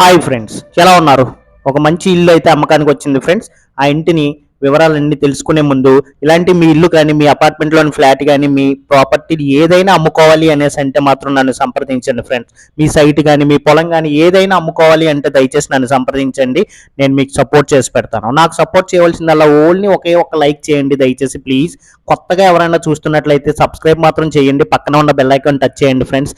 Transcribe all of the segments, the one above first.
Hi friends ఎలా ఉన్నారు? ఒక మంచి ఇల్లు అయితే అమ్మకానికి వచ్చింది ఫ్రెండ్స్ ఆ ఇంటిని వివరాలన్నీ తెలుసుకునే ముందు ఇలాంటి మీ ఇల్లు కానీ మీ అపార్ట్మెంట్లోని ఫ్లాట్ కానీ మీ ప్రాపర్టీని ఏదైనా అమ్ముకోవాలి అనేసి అంటే మాత్రం నన్ను సంప్రదించండి ఫ్రెండ్స్ మీ సైట్ కానీ మీ పొలం కానీ ఏదైనా అమ్ముకోవాలి అంటే దయచేసి నన్ను సంప్రదించండి. నేను మీకు సపోర్ట్ చేసి పెడతాను. నాకు సపోర్ట్ చేయవలసిందల్లా ఓన్లీ ఒకే ఒక లైక్ చేయండి దయచేసి ప్లీజ్ కొత్తగా ఎవరైనా చూస్తున్నట్లయితే సబ్స్క్రైబ్ మాత్రం చేయండి. పక్కన ఉన్న బెల్ ఐకాన్ టచ్ చేయండి ఫ్రెండ్స్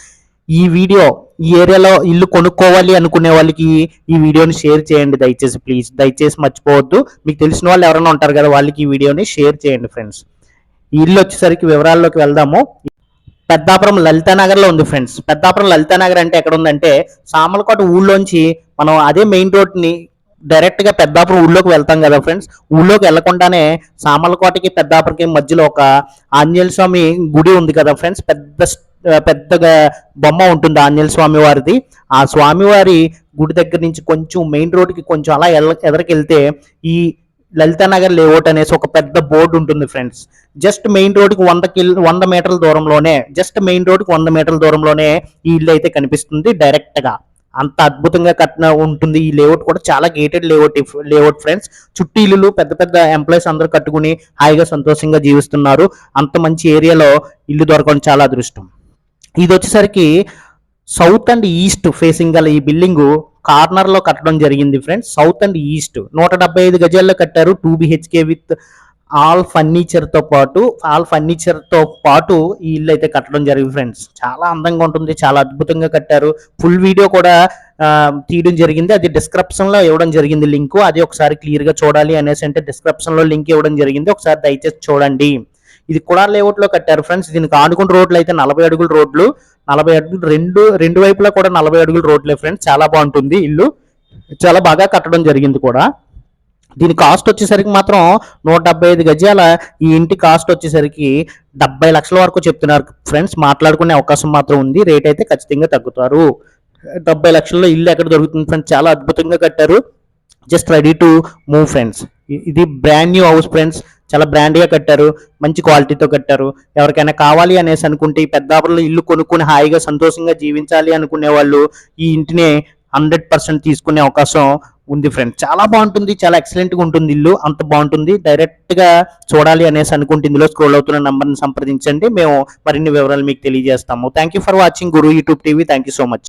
ఈ వీడియో ఈ ఏరియాలో ఇల్లు కొనుక్కోవాలి అనుకునే వాళ్ళకి ఈ వీడియోని షేర్ చేయండి దయచేసి ప్లీజ్ దయచేసి మర్చిపోవద్దు. మీకు తెలిసిన వాళ్ళు ఎవరైనా ఉంటారు కదా వాళ్ళకి ఈ వీడియోని షేర్ చేయండి ఫ్రెండ్స్ ఈ ఇల్లు వచ్చేసరికి వివరాల్లోకి వెళ్దాము. పెద్దాపురం లలితానగర్లో ఉంది ఫ్రెండ్స్ పెద్దాపురం లలితానగర్ అంటే ఎక్కడ ఉందంటే సామలకోట ఊళ్ళోంచి మనం అదే మెయిన్ రోడ్ని డైరెక్ట్గా పెద్దాపురం ఊళ్ళోకి వెళ్తాం కదా ఫ్రెండ్స్ ఊళ్ళోకి వెళ్ళకుండానే సామలకోటకి పెద్దాపురంకి మధ్యలో ఒక ఆంజనేయ స్వామి గుడి ఉంది కదా ఫ్రెండ్స్ పెద్ద పెద్దగా బొమ్మ ఉంటుంది ఆంజనేయ స్వామి వారిది. ఆ స్వామివారి గుడి దగ్గర నుంచి కొంచెం మెయిన్ రోడ్కి కొంచెం అలా ఎదరికెళ్తే ఈ లలితానగర్ లేఅవుట్ అనేసి ఒక పెద్ద బోర్డు ఉంటుంది ఫ్రెండ్స్. జస్ట్ మెయిన్ రోడ్కి వంద కిల్ వంద మీటర్ల దూరంలోనే జస్ట్ మెయిన్ రోడ్కి వంద మీటర్ల దూరంలోనే ఈ ఇల్లు అయితే కనిపిస్తుంది డైరెక్ట్గా అంత అద్భుతంగా కట్టిన ఉంటుంది ఈ లేఅవుట్ కూడా. చాలా గేటెడ్ లేఅవుట్ లేఅవుట్ ఫ్రెండ్స్. చుట్టూ ఇల్లులు పెద్ద పెద్ద ఎంప్లాయీస్ అందరూ కట్టుకుని హాయిగా సంతోషంగా జీవిస్తున్నారు. అంత మంచి ఏరియాలో ఇల్లు దొరకడం చాలా అదృష్టం. ఇది వచ్చేసరికి సౌత్ అండ్ ఈస్ట్ ఫేసింగ్ గల ఈ బిల్డింగ్ కార్నర్లో కట్టడం జరిగింది ఫ్రెండ్స్ సౌత్ అండ్ ఈస్ట్ నూట డెబ్బై ఐదు గజాల్లో కట్టారు. టూ బిహెచ్కే విత్ ఆల్ ఫర్నిచర్తో పాటు ఆల్ ఫర్నిచర్తో పాటు ఈ ఇల్లు అయితే కట్టడం జరిగింది ఫ్రెండ్స్ చాలా అందంగా ఉంటుంది చాలా అద్భుతంగా కట్టారు. ఫుల్ వీడియో కూడా తీయడం జరిగింది. అది డిస్క్రిప్షన్లో ఇవ్వడం జరిగింది లింక్ అది ఒకసారి క్లియర్గా చూడాలి అనేసి అంటే డిస్క్రిప్షన్లో లింక్ ఇవ్వడం జరిగింది. ఒకసారి దయచేసి చూడండి. ఇది కూడా లేఅవుట్లో కట్టారు ఫ్రెండ్స్. దీనికి ఆనుకున్న రోడ్లు అయితే నలభై అడుగుల రోడ్లు. నలభై అడుగులు రెండు రెండు వైపులా కూడా నలభై అడుగుల రోడ్లే ఫ్రెండ్స్. చాలా బాగుంటుంది ఇల్లు. చాలా బాగా కట్టడం జరిగింది కూడా. దీని కాస్ట్ వచ్చేసరికి మాత్రం నూట డెబ్బై ఐదు గజాల ఈ ఇంటి కాస్ట్ వచ్చేసరికి డెబ్బై లక్షల వరకు చెప్తున్నారు ఫ్రెండ్స్. మాట్లాడుకునే అవకాశం మాత్రం ఉంది. రేట్ అయితే ఖచ్చితంగా తగ్గుతారు. డెబ్బై లక్షల్లో ఇల్లు ఎక్కడ దొరుకుతుంది ఫ్రెండ్స్? చాలా అద్భుతంగా కట్టారు. Just ready to move friends. ఇది బ్రాండ్ న్యూ హౌస్ ఫ్రెండ్స్ చాలా బ్రాండ్గా గా కట్టారు. మంచి క్వాలిటీతో కట్టారు. ఎవరికైనా కావాలి అనేసి అనుకుంటే ఈ పెద్దాపురంలో ఇల్లు కొనుక్కుని హాయిగా సంతోషంగా జీవించాలి అనుకునే వాళ్ళు ఈ ఇంటిని హండ్రెడ్ పర్సెంట్ తీసుకునే అవకాశం ఉంది ఫ్రెండ్స్ చాలా బాగుంటుంది. చాలా ఎక్సలెంట్గా ఉంటుంది ఇల్లు. అంత బాగుంటుంది. డైరెక్ట్గా చూడాలి అనేసి అనుకుంటే ఇందులో స్క్రోల్ అవుతున్న నంబర్ని సంప్రదించండి. మేము మరిన్ని వివరాలు మీకు తెలియజేస్తాము. Thank you for watching Guru YouTube TV thank you so much